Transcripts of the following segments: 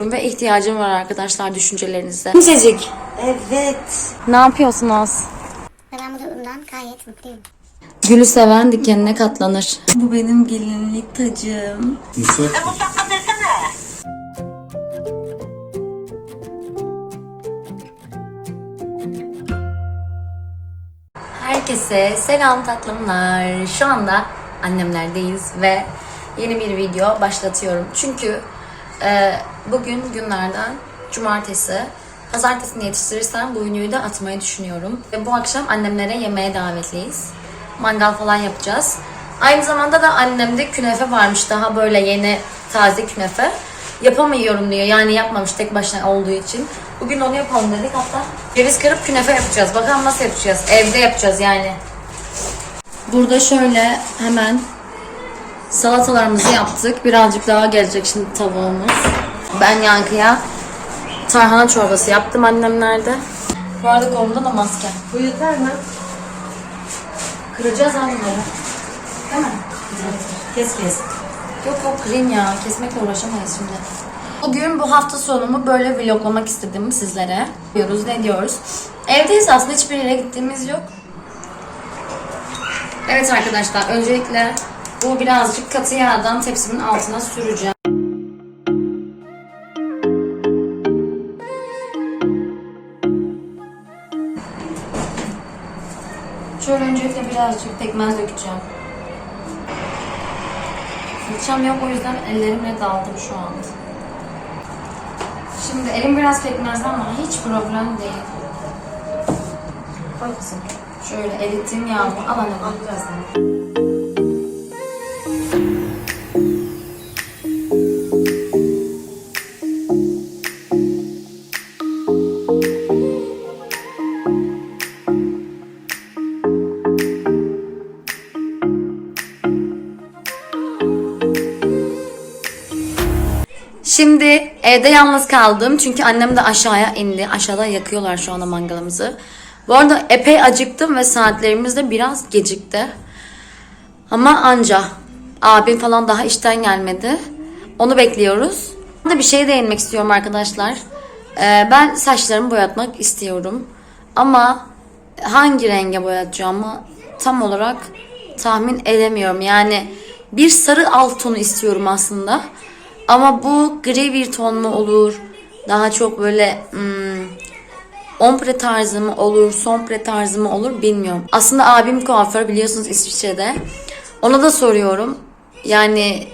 ve ihtiyacım var arkadaşlar düşüncelerinizde. İncecik. Evet. Ne yapıyorsunuz? Ben bu durumdan gayet mutluyum. Gülü seven dikenine katlanır. Bu benim gelinlik tacım. Herkese selam tatlımlar. Şu anda annemlerdeyiz ve yeni bir video başlatıyorum. Çünkü e, bugün günlerden cumartesi. Pazartesini yetiştirirsem bu videoyu da atmayı düşünüyorum. Ve bu akşam annemlere yemeğe davetliyiz. Mangal falan yapacağız. Aynı zamanda da annemde künefe varmış. Daha böyle yeni taze künefe. Yapamıyorum diyor. Yani yapmamış tek başına olduğu için. Bugün onu yapalım dedik hatta. Ceviz kırıp künefe yapacağız. Bakalım nasıl yapacağız. Evde yapacağız yani. Burada şöyle hemen salatalarımızı yaptık. Birazcık daha gelecek şimdi tavuğumuz. Ben yankıya tarhana çorbası yaptım annemlerde. Bu arada kolumda da maske. Bu yeter mi? Kıracağız bunları. Değil mi? Kes kes. Yok yok kırayım ya. Kesmekle uğraşamayız şimdi. Bugün bu hafta sonumu böyle vloglamak istedim sizlere. Diyoruz ne diyoruz. Evdeyiz aslında hiçbir yere gittiğimiz yok. Evet arkadaşlar öncelikle bu birazcık katı yağdan tepsimin altına süreceğim. Şöyle öncelikle birazcık pekmez dökeceğim. Fırçam yok o yüzden ellerimle daldım şu an. Şimdi elim biraz pekmezli ama hiç problem değil. Koy kızım. Şöyle erittiğim yağımı al anne. Al Şimdi evde yalnız kaldım çünkü annem de aşağıya indi. Aşağıda yakıyorlar şu anda mangalımızı. Bu arada epey acıktım ve saatlerimiz de biraz gecikti. Ama anca. Abim falan daha işten gelmedi. Onu bekliyoruz. Burada bir şeye değinmek istiyorum arkadaşlar. Ee, ben saçlarımı boyatmak istiyorum. Ama hangi renge boyatacağımı tam olarak tahmin edemiyorum. Yani bir sarı alt tonu istiyorum aslında. Ama bu gri bir ton mu olur? Daha çok böyle hmm, ombre tarzı mı olur, sombre tarzı mı olur bilmiyorum. Aslında abim kuaför biliyorsunuz İsviçre'de. Ona da soruyorum. Yani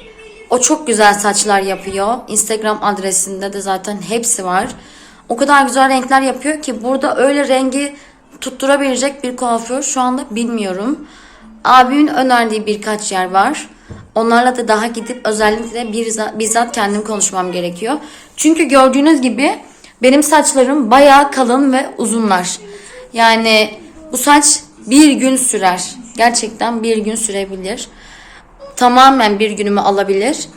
o çok güzel saçlar yapıyor. Instagram adresinde de zaten hepsi var. O kadar güzel renkler yapıyor ki burada öyle rengi tutturabilecek bir kuaför şu anda bilmiyorum. Abimin önerdiği birkaç yer var. Onlarla da daha gidip özellikle bizzat, bizzat kendim konuşmam gerekiyor. Çünkü gördüğünüz gibi benim saçlarım bayağı kalın ve uzunlar. Yani bu saç bir gün sürer. Gerçekten bir gün sürebilir. Tamamen bir günümü alabilir.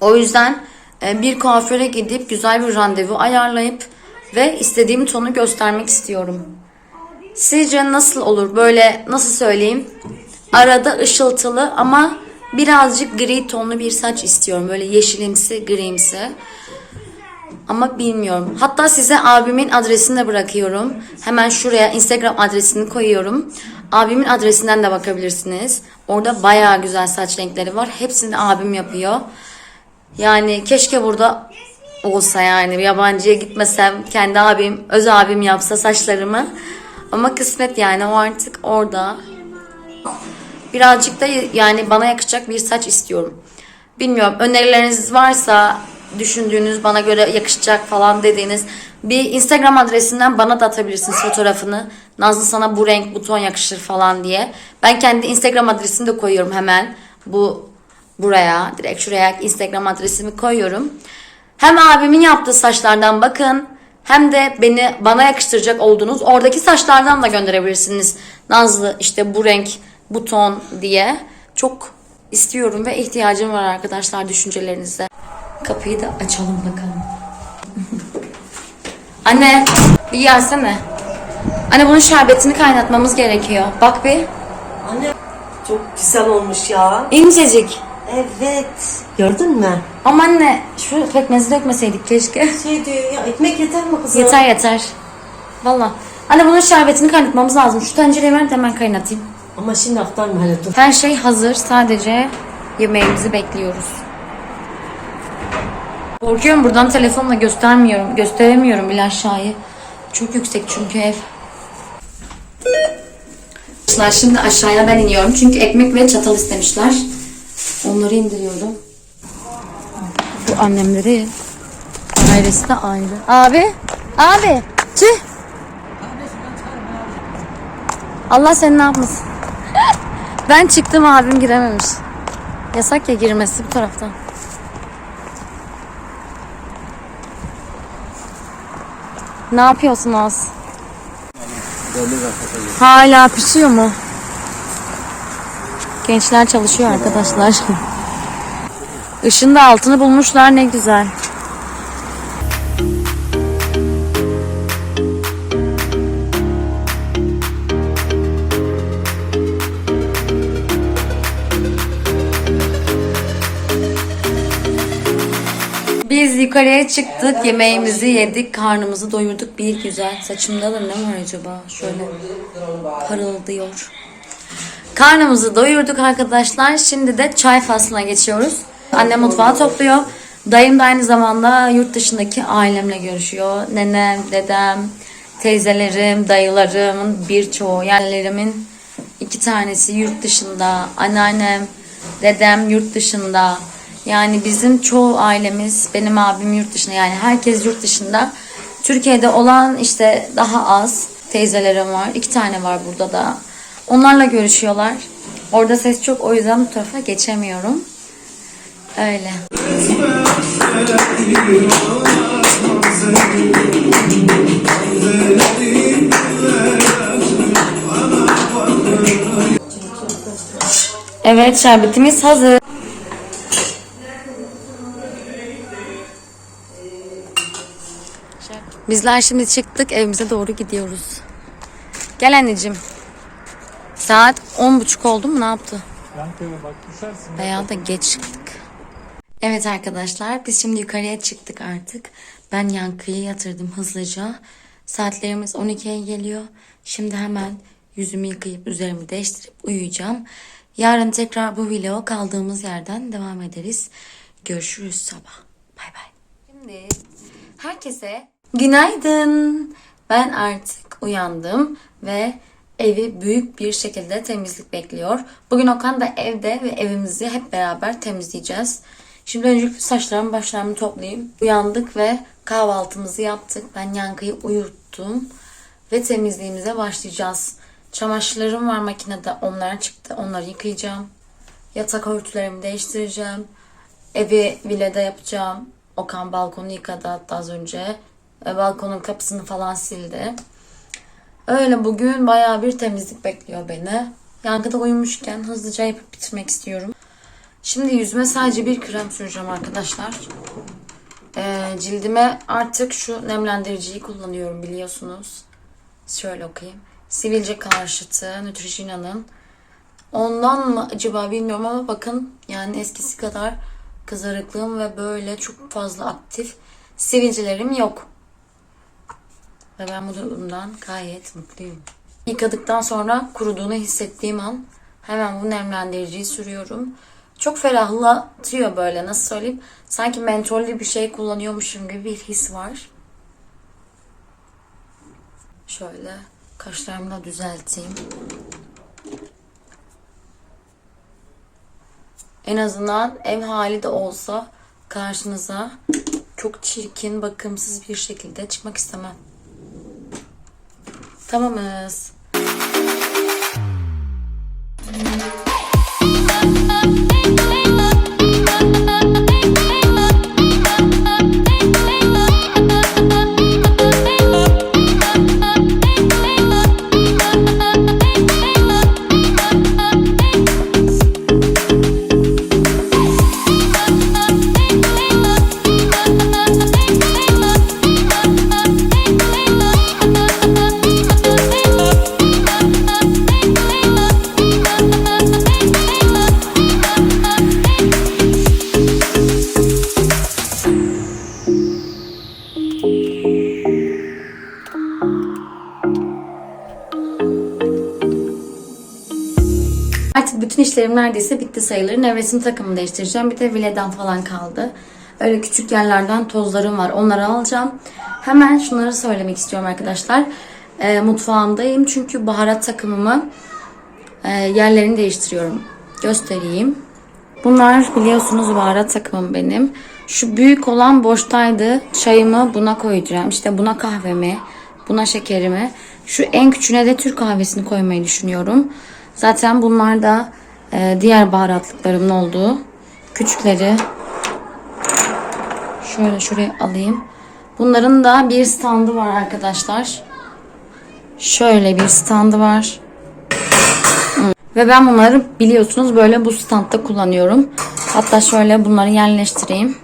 O yüzden e, bir kuaföre gidip güzel bir randevu ayarlayıp ve istediğim tonu göstermek istiyorum. Sizce nasıl olur? Böyle nasıl söyleyeyim? Arada ışıltılı ama birazcık gri tonlu bir saç istiyorum. Böyle yeşilimsi, grimsi. Ama bilmiyorum. Hatta size abimin adresini de bırakıyorum. Hemen şuraya Instagram adresini koyuyorum. Abimin adresinden de bakabilirsiniz. Orada bayağı güzel saç renkleri var. Hepsini abim yapıyor. Yani keşke burada olsa yani yabancıya gitmesem kendi abim, öz abim yapsa saçlarımı. Ama kısmet yani o artık orada. Birazcık da yani bana yakışacak bir saç istiyorum. Bilmiyorum önerileriniz varsa düşündüğünüz bana göre yakışacak falan dediğiniz bir Instagram adresinden bana da atabilirsiniz fotoğrafını. Nazlı sana bu renk bu ton yakışır falan diye. Ben kendi Instagram adresimi de koyuyorum hemen. Bu buraya direkt şuraya Instagram adresimi koyuyorum. Hem abimin yaptığı saçlardan bakın hem de beni bana yakıştıracak olduğunuz oradaki saçlardan da gönderebilirsiniz. Nazlı işte bu renk bu ton diye çok istiyorum ve ihtiyacım var arkadaşlar düşüncelerinizde. Kapıyı da açalım bakalım. Anne bir gelsene. Anne bunun şerbetini kaynatmamız gerekiyor. Bak bir. Anne çok güzel olmuş ya. İncecik. Evet. Gördün mü? Ama anne şu pekmezi dökmeseydik keşke. Şey diyor ya ekmek yeter mi kızım? yeter yeter. Valla. Anne bunun şerbetini kaynatmamız lazım. Şu tencereyi ver de hemen kaynatayım. Ama şimdi aktarma hele dur. Her şey hazır. Sadece yemeğimizi bekliyoruz. Korkuyorum buradan telefonla göstermiyorum. Gösteremiyorum bile aşağıyı. Çok yüksek çünkü ev. Arkadaşlar şimdi aşağıya ben iniyorum. Çünkü ekmek ve çatal istemişler. Onları indiriyorum. Bu annemleri ailesi de ayrı. Abi, abi, tüh. Allah seni ne yapmasın. Ben çıktım abim girememiş. Yasak ya girmesi bu taraftan. Ne yapıyorsunuz? Hala pişiyor mu? Gençler çalışıyor arkadaşlar. Işın da altını bulmuşlar ne güzel. Yukarıya çıktık, yemeğimizi yedik, karnımızı doyurduk. Bir güzel. Saçımda da ne var acaba? Şöyle parıldıyor. Karnımızı doyurduk arkadaşlar. Şimdi de çay faslına geçiyoruz. Annem mutfağı topluyor. Dayım da aynı zamanda yurt dışındaki ailemle görüşüyor. Nenem, dedem, teyzelerim, dayılarımın birçoğu yerlerimin iki tanesi yurt dışında. Anneannem, dedem yurt dışında. Yani bizim çoğu ailemiz, benim abim yurt dışında. Yani herkes yurt dışında. Türkiye'de olan işte daha az teyzelerim var. İki tane var burada da. Onlarla görüşüyorlar. Orada ses çok o yüzden bu tarafa geçemiyorum. Öyle. Evet şerbetimiz hazır. Bizler şimdi çıktık evimize doğru gidiyoruz. Gel anneciğim. Saat on buçuk oldu mu ne yaptı? Yankıya bak düşersin. Veya da geç çıktık. Evet arkadaşlar biz şimdi yukarıya çıktık artık. Ben Yankı'yı yatırdım hızlıca. Saatlerimiz 12'ye geliyor. Şimdi hemen yüzümü yıkayıp üzerimi değiştirip uyuyacağım. Yarın tekrar bu vloga kaldığımız yerden devam ederiz. Görüşürüz sabah. Bay bay. Şimdi herkese günaydın. Ben artık uyandım ve evi büyük bir şekilde temizlik bekliyor. Bugün Okan da evde ve evimizi hep beraber temizleyeceğiz. Şimdi önce saçlarımı başlarımı toplayayım. Uyandık ve kahvaltımızı yaptık. Ben Yankı'yı uyuttum ve temizliğimize başlayacağız. Çamaşırlarım var makinede. Onlar çıktı. Onları yıkayacağım. Yatak örtülerimi değiştireceğim. Evi vilede yapacağım. Okan balkonu yıkadı hatta az önce. Ve balkonun kapısını falan sildi. Öyle bugün bayağı bir temizlik bekliyor beni. Yankıda uyumuşken hızlıca yapıp bitirmek istiyorum. Şimdi yüzüme sadece bir krem süreceğim arkadaşlar. Ee, cildime artık şu nemlendiriciyi kullanıyorum biliyorsunuz. Şöyle okuyayım. Sivilce karşıtı Neutrogena'nın. Ondan mı acaba bilmiyorum ama bakın yani eskisi kadar kızarıklığım ve böyle çok fazla aktif sivilcelerim yok. Ve ben bu durumdan gayet mutluyum. Yıkadıktan sonra kuruduğunu hissettiğim an hemen bu nemlendiriciyi sürüyorum. Çok ferahlatıyor böyle nasıl söyleyeyim. Sanki mentollü bir şey kullanıyormuşum gibi bir his var. Şöyle kaşlarımı da düzelteyim. En azından ev hali de olsa karşınıza çok çirkin, bakımsız bir şekilde çıkmak istemem. Tamamız. İşlerim neredeyse bitti sayılır. Nevresim takımı değiştireceğim. Bir de vileden falan kaldı. Öyle küçük yerlerden tozlarım var. Onları alacağım. Hemen şunları söylemek istiyorum arkadaşlar. Ee, mutfağımdayım çünkü baharat takımımı e, yerlerini değiştiriyorum. Göstereyim. Bunlar biliyorsunuz baharat takımım benim. Şu büyük olan boştaydı. Çayımı buna koyacağım. İşte buna kahvemi, buna şekerimi. Şu en küçüğüne de Türk kahvesini koymayı düşünüyorum. Zaten bunlar da e, diğer baharatlıklarımın olduğu. Küçükleri şöyle şuraya alayım. Bunların da bir standı var arkadaşlar. Şöyle bir standı var. Ve ben bunları biliyorsunuz böyle bu standta kullanıyorum. Hatta şöyle bunları yerleştireyim.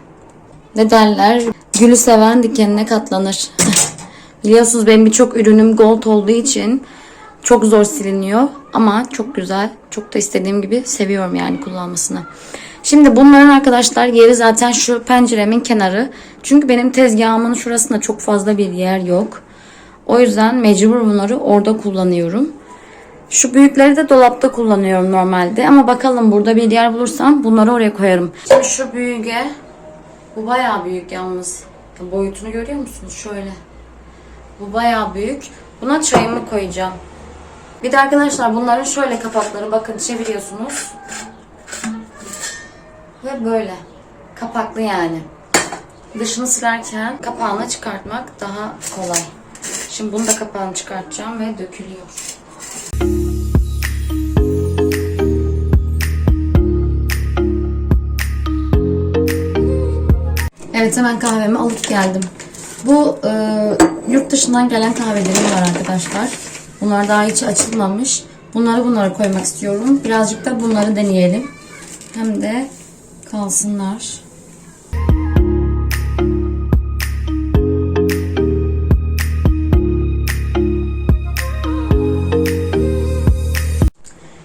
Ne derler? Gülü seven dikenine katlanır. biliyorsunuz benim birçok ürünüm gold olduğu için çok zor siliniyor. Ama çok güzel. Çok da istediğim gibi seviyorum yani kullanmasını. Şimdi bunların arkadaşlar yeri zaten şu penceremin kenarı. Çünkü benim tezgahımın şurasında çok fazla bir yer yok. O yüzden mecbur bunları orada kullanıyorum. Şu büyükleri de dolapta kullanıyorum normalde. Ama bakalım burada bir yer bulursam bunları oraya koyarım. Şimdi şu büyüge. Bu bayağı büyük yalnız. Boyutunu görüyor musunuz? Şöyle. Bu bayağı büyük. Buna çayımı koyacağım. Bir de arkadaşlar bunların şöyle kapakları bakın çeviriyorsunuz. Ve böyle. Kapaklı yani. Dışını silerken kapağını çıkartmak daha kolay. Şimdi bunu da kapağını çıkartacağım ve dökülüyor. Evet hemen kahvemi alıp geldim. Bu e, yurt dışından gelen kahvelerim var arkadaşlar. Bunlar daha hiç açılmamış. Bunları bunlara koymak istiyorum. Birazcık da bunları deneyelim. Hem de kalsınlar.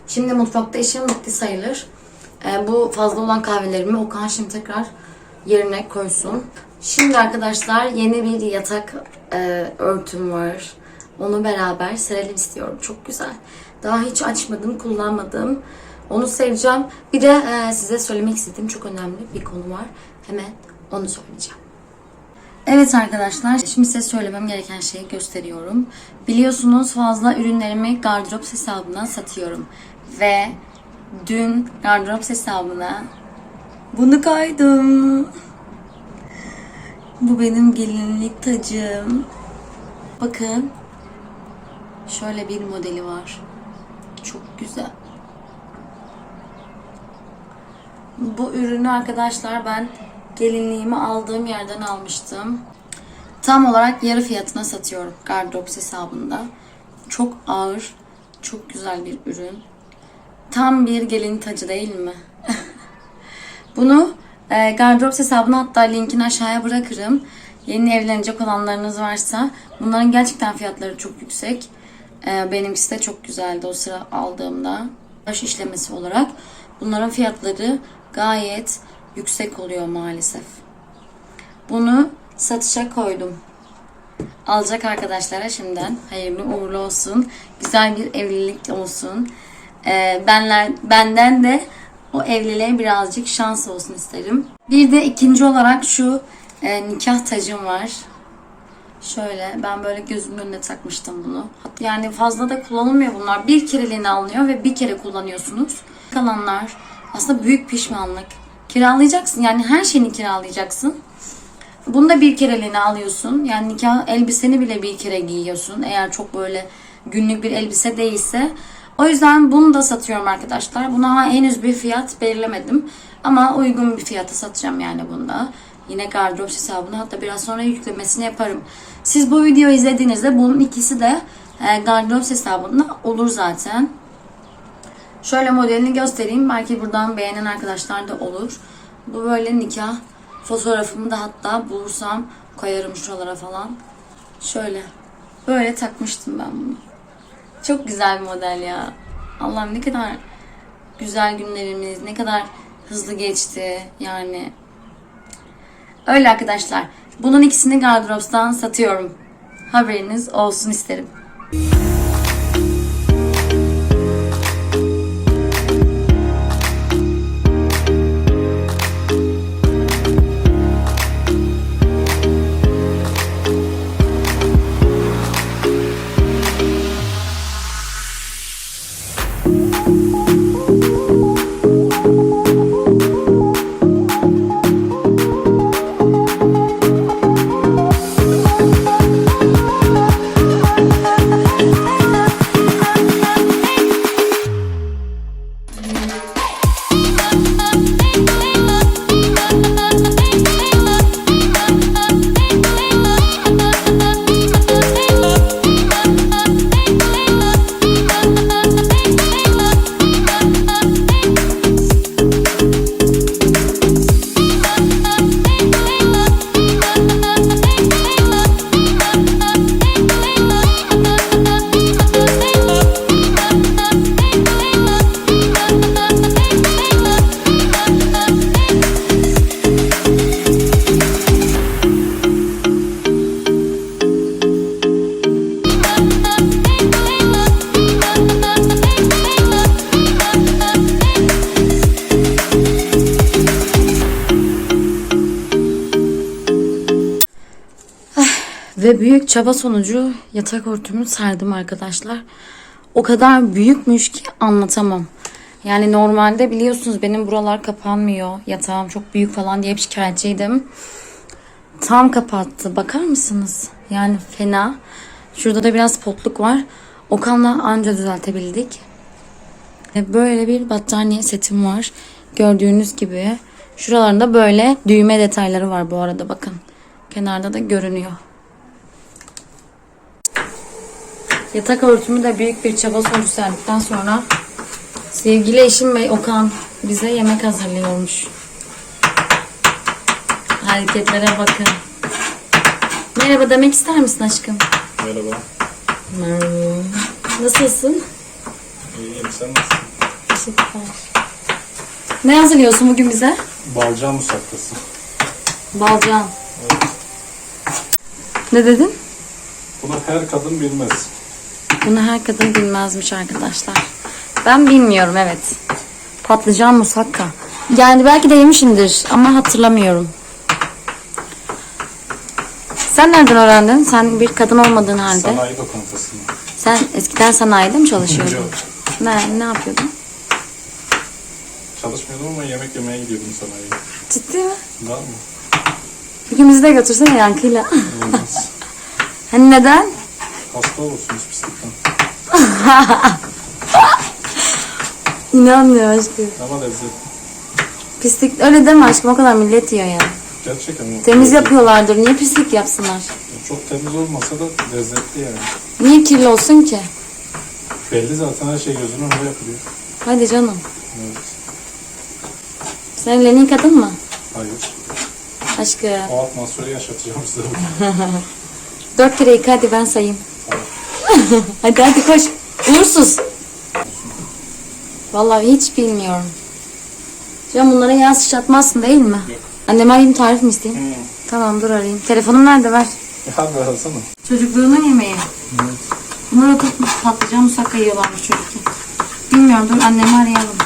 Şimdi mutfakta işim bitti sayılır. Ee, bu fazla olan kahvelerimi Okan şimdi tekrar yerine koysun. Şimdi arkadaşlar yeni bir yatak e, örtüm var. Onu beraber serelim istiyorum. Çok güzel. Daha hiç açmadım, kullanmadım. Onu seveceğim. Bir de e, size söylemek istediğim çok önemli bir konu var. Hemen onu söyleyeceğim. Evet arkadaşlar, şimdi size söylemem gereken şeyi gösteriyorum. Biliyorsunuz fazla ürünlerimi Gardrops hesabından satıyorum. Ve dün Gardrops hesabına bunu koydum. Bu benim gelinlik tacım. Bakın. Şöyle bir modeli var. Çok güzel. Bu ürünü arkadaşlar ben gelinliğimi aldığım yerden almıştım. Tam olarak yarı fiyatına satıyorum Gardrops hesabında. Çok ağır, çok güzel bir ürün. Tam bir gelin tacı değil mi? Bunu e, Gardrops hesabına hatta linkini aşağıya bırakırım. Yeni evlenecek olanlarınız varsa bunların gerçekten fiyatları çok yüksek. E, benimkisi de çok güzeldi o sıra aldığımda. Baş işlemesi olarak bunların fiyatları gayet yüksek oluyor maalesef. Bunu satışa koydum. Alacak arkadaşlara şimdiden hayırlı uğurlu olsun. Güzel bir evlilik olsun. Ee, benler, benden de o evliliğe birazcık şans olsun isterim. Bir de ikinci olarak şu e, nikah tacım var. Şöyle ben böyle gözümün önüne takmıştım bunu. Yani fazla da kullanılmıyor bunlar. Bir kereliğine alınıyor ve bir kere kullanıyorsunuz. Kalanlar aslında büyük pişmanlık. Kiralayacaksın yani her şeyini kiralayacaksın. Bunu da bir kereliğine alıyorsun. Yani nikah elbiseni bile bir kere giyiyorsun. Eğer çok böyle günlük bir elbise değilse. O yüzden bunu da satıyorum arkadaşlar. Buna henüz bir fiyat belirlemedim. Ama uygun bir fiyata satacağım yani bunda. Yine Gardrops hesabına hatta biraz sonra yüklemesini yaparım. Siz bu videoyu izlediğinizde bunun ikisi de e, Gardrops hesabında olur zaten. Şöyle modelini göstereyim. Belki buradan beğenen arkadaşlar da olur. Bu böyle nikah fotoğrafımı da hatta bulursam koyarım şuralara falan. Şöyle. Böyle takmıştım ben bunu. Çok güzel bir model ya. Allah'ım ne kadar güzel günlerimiz, ne kadar hızlı geçti yani. Öyle arkadaşlar. Bunun ikisini Gardrops'tan satıyorum. Haberiniz olsun isterim. Çaba sonucu yatak örtümü serdim arkadaşlar. O kadar büyükmüş ki anlatamam. Yani normalde biliyorsunuz benim buralar kapanmıyor. Yatağım çok büyük falan diye hep şikayetçiydim. Tam kapattı. Bakar mısınız? Yani fena. Şurada da biraz potluk var. Okan'la anca düzeltebildik. Böyle bir battaniye setim var. Gördüğünüz gibi. Şuralarında böyle düğme detayları var bu arada bakın. Kenarda da görünüyor. Yatak örtümü de büyük bir çaba sonucu serdikten sonra sevgili eşim ve Okan bize yemek hazırlıyormuş. Hareketlere bakın. Merhaba demek ister misin aşkım? Merhaba. Merhaba. Nasılsın? İyiyim sen nasılsın? Teşekkürler. Ne hazırlıyorsun bugün bize? Balcan musakkası. Balcan. Ne dedin? Bunu her kadın bilmez. Bunu her kadın bilmezmiş arkadaşlar. Ben bilmiyorum evet. Patlıcan musakka. Yani belki de yemişimdir ama hatırlamıyorum. Sen nereden öğrendin? Sen bir kadın olmadığın halde. Sanayi lokantasında. Sen eskiden sanayide mi çalışıyordun? Yok. Ne, ne yapıyordun? Çalışmıyordum ama yemek yemeye gidiyordum sanayiye. Ciddi mi? Var mı? Bir gün bizi de götürsene yankıyla. Olmaz. hani neden? Hasta olursunuz pislikten. İnanmıyorum aşkım. Ama lezzetli. Pislik öyle deme aşkım o kadar millet yiyor ya. Gerçekten Temiz yapıyorlardır. Niye pislik yapsınlar? Çok temiz olmasa da lezzetli yani. Niye kirli olsun ki? Belli zaten her şey gözünün önünde yapılıyor. Hadi canım. Evet. Sen Lenin kadın mı? Hayır. Aşkım. O atmosferi yaşatacağım size. Dört kere yıka hadi ben sayayım. hadi hadi koş. Uğursuz. Vallahi hiç bilmiyorum. Can bunlara yağ sıçratmazsın değil mi? Yok. Anneme arayayım tarif mi isteyeyim? Hmm. Tamam dur arayayım. Telefonum nerede ver. Ya bir arasana. Çocukluğunun yemeği. Bunlar oturup patlıcan musakka yiyorlarmış çocukken. Bilmiyorum dur annemi arayalım.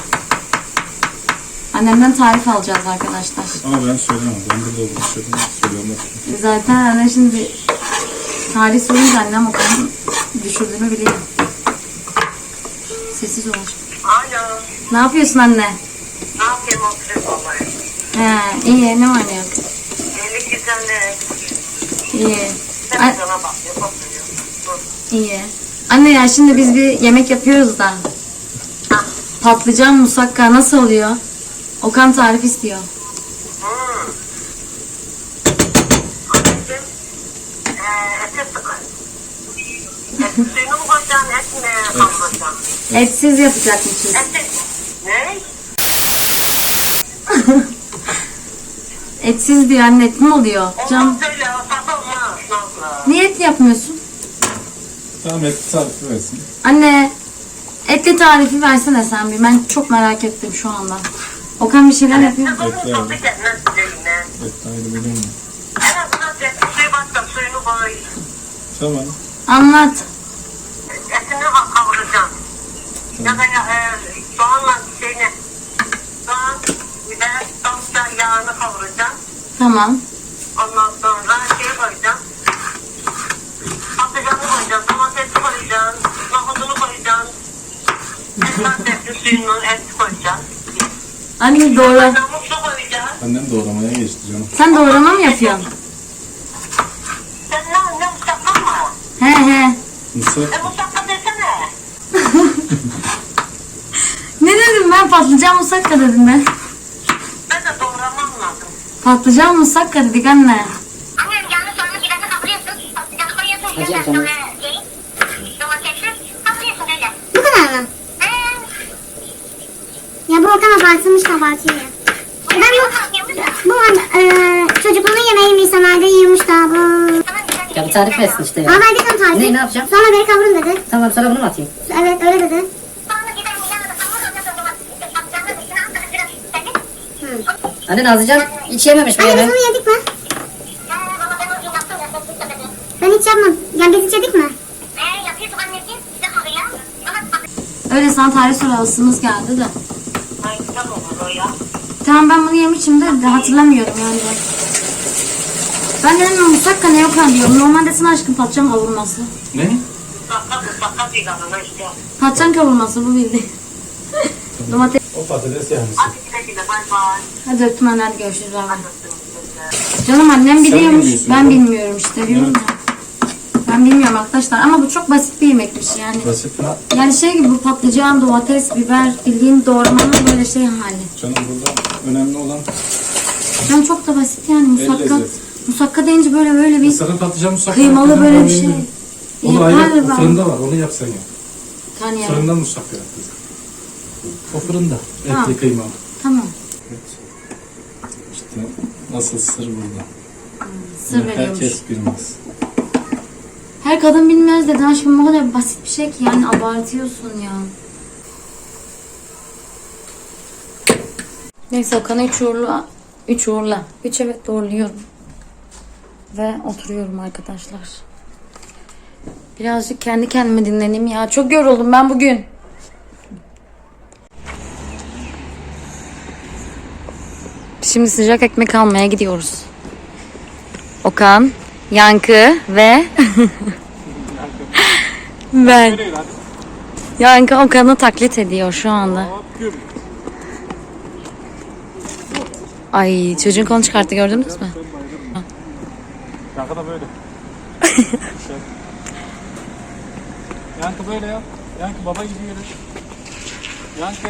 Annemden tarif alacağız arkadaşlar. Ama ben söylemem. Ben burada olduğunu. Söylemem. Zaten anne şimdi tarih sorunca annem o kadar düşürdüğümü biliyor. Sessiz ol. Alo. Ne yapıyorsun anne? Ne yapayım oturup olmayı? He, iyi ne oynuyorsun? Eli güzellik. İyi. Sen sana bakıyor, oturuyor. Dur. iyi. Anne ya şimdi biz bir yemek yapıyoruz da. Patlıcan musakka nasıl oluyor? Okan tarif istiyor. Hmm. Anneciğim, eee, ete sıkın. Et suyunu mu koyacaksın, kavuracaksın? Etsiz yapacakmışız. Eti. Ne? Etsiz diyor anne et mi oluyor? Can Olmaz öyle, fazla olmaz. Nazlı. niye et yapmıyorsun? Tamam et tarifi versin. Anne etli tarifi versene sen bir. Ben çok merak ettim şu anda. Okan bir şeyler yapıyor. Siz onun Bekle abi. dilime. Et ayrı biliyor musun? En azından et suyu baktım, suyunu koy. Tamam. Anlat. Ya da ya, e, soğanla şeyini, soğan, biber, salça yağını kavuracaksın. Tamam. Ondan sonra şey koyacaksın. Patlıcanı koyacaksın, domatesi koyacaksın, nohudunu koyacaksın. Esnaf suyunu et koyacaksın. Anne doğra. Su koyacaksın. Annem doğramaya geçti canım. Sen doğrama mı yapıyorsun? Sen ne, ne musakka mı? He he. Musak E desene. Ne dedim ben? Patlıcan musakka dedim ben. Ben de doğramam lazım. Patlıcan musakka dedik anne. Annem yağını soğanı birazını kavuruyorsun. Patlıcanı koyuyorsun. Üzerine sonra şey, domatesi kavuruyorsun öyle. Bu kadar mı? He. Ya bu Okan abartılmış abartıyor ya. Ben bu, bu an, e, çocukluğunun yemeği sanayide yiyormuş da bu. Ya bir tarif versin işte ya. Ama verdik onun tarifi. Ne, ne yapacağım? Sonra beni kavurun dedi. Tamam sonra bunu mu atayım? Evet öyle dedi. Anne Nazlıcan hiç yememiş bu Anne biz bunu yedik mi? Ben hiç yapmam. Yani biz hiç yedik mi? Öyle sana tarih sorasımız geldi de. Ay güzel olur o ya. Tamam ben bunu yemişim de, de hatırlamıyorum yani. Ben dedim musakka ne Okan diyorum. Normalde sana aşkım patlıcan kavurması. Ne? Patlıcan kavurması bu bildiğin. Domates. O patates yani. Hadi güle güle bay bay. Hadi öptüm anne hadi görüşürüz. bay. Canım annem biliyormuş. bilmiyorsun, Ben değil mi? bilmiyorum işte biliyorum ya. Ben bilmiyorum arkadaşlar ama bu çok basit bir yemekmiş yani. Basit mi? Yani şey gibi bu patlıcan, domates, biber bildiğin doğramanın böyle şey hali. Canım burada önemli olan Yani çok da basit yani musakka. lezzeti. Musakka deyince böyle böyle bir Sakın patlıcan musakka. kıymalı böyle bir şey. O Yeter ayrı, o ben. fırında var, onu yapsan ya. Tane yani. Fırında musakka yap. O fırında, Ha. etli kıymalı. Tamam. İşte asıl sır burada. Sır Bunu veriyormuş. Herkes bilmez. Her kadın bilmez dedi aşkım o kadar basit bir şey ki yani abartıyorsun ya. Neyse Okan'ı üç uğurla. Üç uğurla. Üç evet doğruluyorum. Ve oturuyorum arkadaşlar. Birazcık kendi kendime dinleneyim ya. Çok yoruldum ben bugün. Şimdi sıcak ekmek almaya gidiyoruz. Okan, Yankı ve ben. Yankı Okan'ı taklit ediyor şu anda. Ay çocuğun konu çıkarttı gördünüz mü? Yankı da böyle. Yankı böyle yap. Yankı baba gibi. Yankı.